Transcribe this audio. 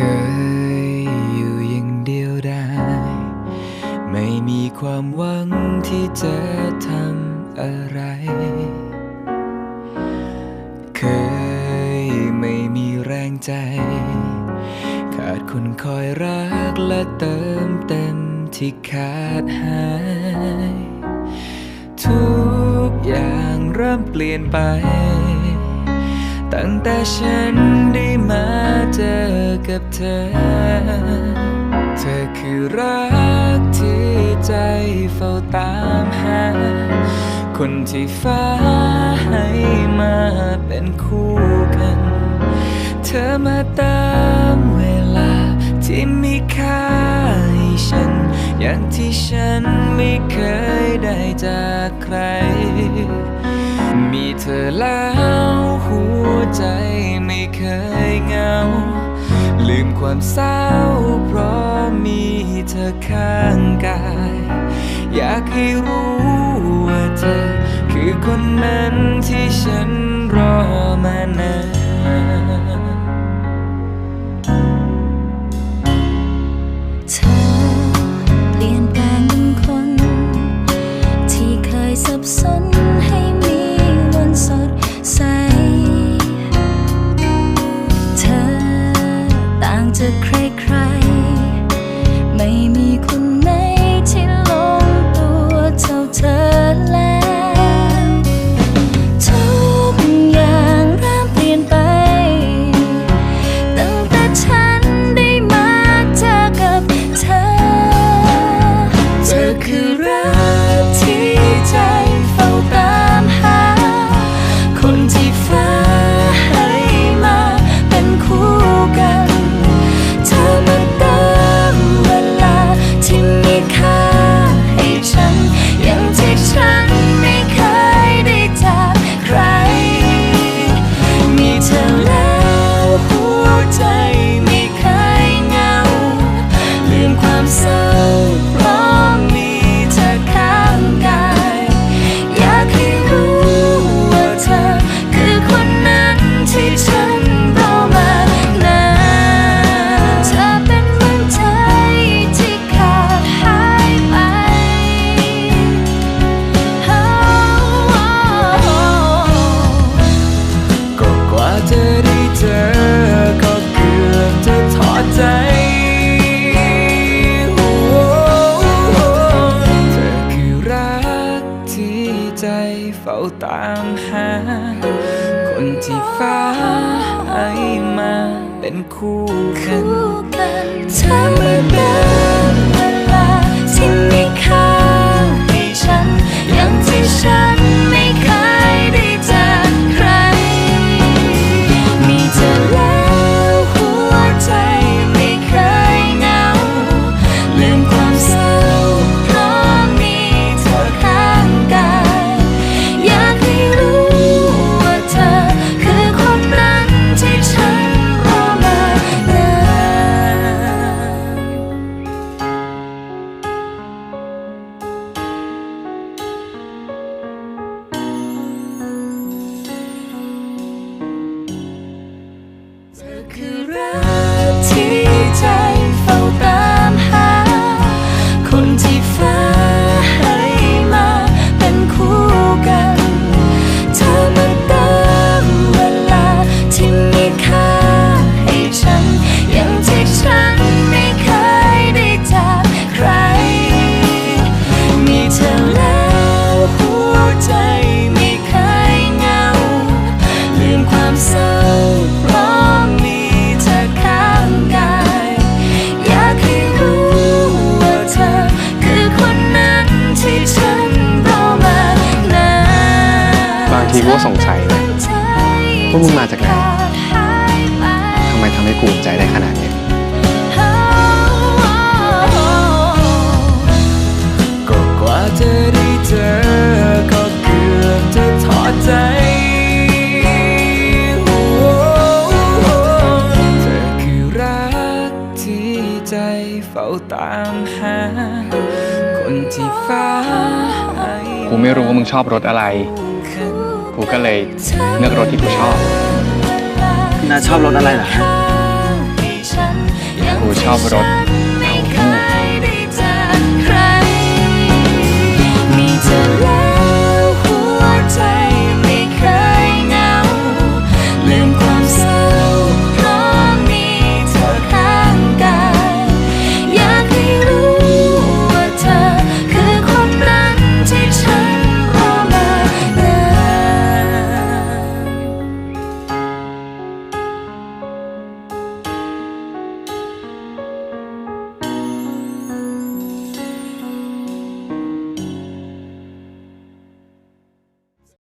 เคยอยู่อย่างเดียวได้ ไม่มีความหวังที่จะทำอะไร เคยไม่มีแรงใจ ขาดคนคอยรักและเติมเต็มที่ขาดหาย ทุกอย่างเริ่มเปลี่ยนไปตั้งแต่ฉันได้มาเจอกับ ธอ เธอคือรักที่ใจเฝ้าตามหา คนที่ฟ้าให้มาเป็นคู่กัน เธอมาตามเวลาที่มีค่าให้ฉัน อย่างที่ฉันไม่เคยได้จากใคร มีเธอแล้วหัวใจไม่เคยเหงา ลืมความเศร้า เพราะมีเธอข้างกาย อยากให้รู้ว่าเธอ คือคนนั้นที่ฉันรอมานาน คนที่ฟ้าให้มาเป็นคู่กันคู่กันเธอมาเติม ความเศร้าเพราะมีเธอข้างกายอยากให้รู้ว่าเธอ คือคนนั้นที่ฉันรอมานานบางทีกูก็สงสัยนะว่ามึงมาจากไหน ทำไมทำให้กูอุ่นใจได้ขนาดเนี้ เฝ้าตามหา คนที่ฟ้าให้กูไม่รู้ว่ามึงชอบรถอะไร กูก็เลยเลือกรถที่กูชอบน่าชอบรถอะไรเหรอฮะ กูชอบรถ